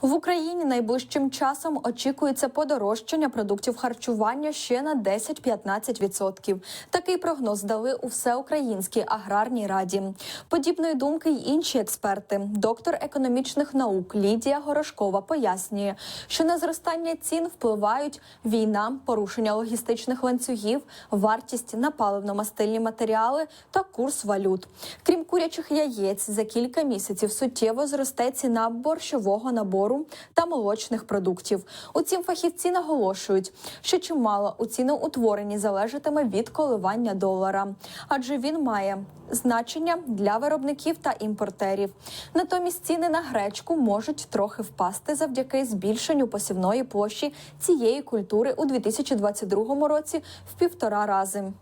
В Україні найближчим часом очікується подорожчання продуктів харчування ще на 10-15%. Такий прогноз дали у всеукраїнській аграрній раді. Подібної думки й інші експерти. Доктор економічних наук Лідія Горошкова пояснює, що на зростання цін впливають війна, порушення логістичних ланцюгів, вартість на паливно-мастильні матеріали та курс валют. Крім курячих яєць, за кілька місяців суттєво зросте ціна борщового набору та молочних продуктів. Утім, фахівці наголошують, що чимало у ціноутворенні залежатиме від коливання долара, адже він має значення для виробників та імпортерів. Натомість ціни на гречку можуть трохи впасти завдяки збільшенню посівної площі цієї культури у 2022 році в півтора рази.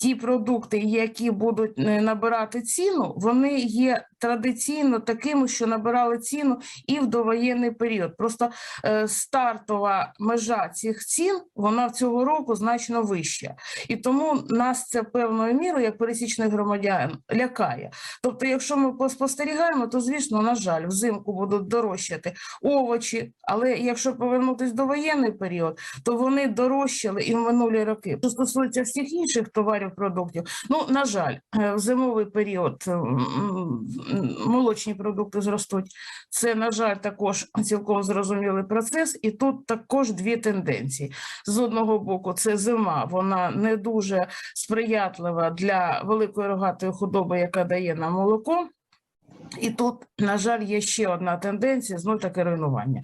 Ті продукти, які будуть е, набирати ціну, вони є традиційно такими, що набирали ціну і в довоєнний період. Просто е, стартова межа цих цін вона цього року значно вища, і тому нас це певною мірою, як пересічних громадян, лякає. Тобто, якщо ми поспостерігаємо, то звісно, на жаль, взимку будуть дорожчати овочі, але якщо повернутися до воєнний період, то вони дорожчали і в минулі роки. Що стосується всіх інших товарів, продуктів, ну на жаль, е, в зимовий період м, молочні продукти зростуть. Це, на жаль, також цілком зрозумілий процес, і тут також дві тенденції. З одного боку, це зима, вона не дуже сприятлива для великої рогатої худоби, яка дає нам молоко. І тут, на жаль, є ще одна тенденція знов таки руйнування.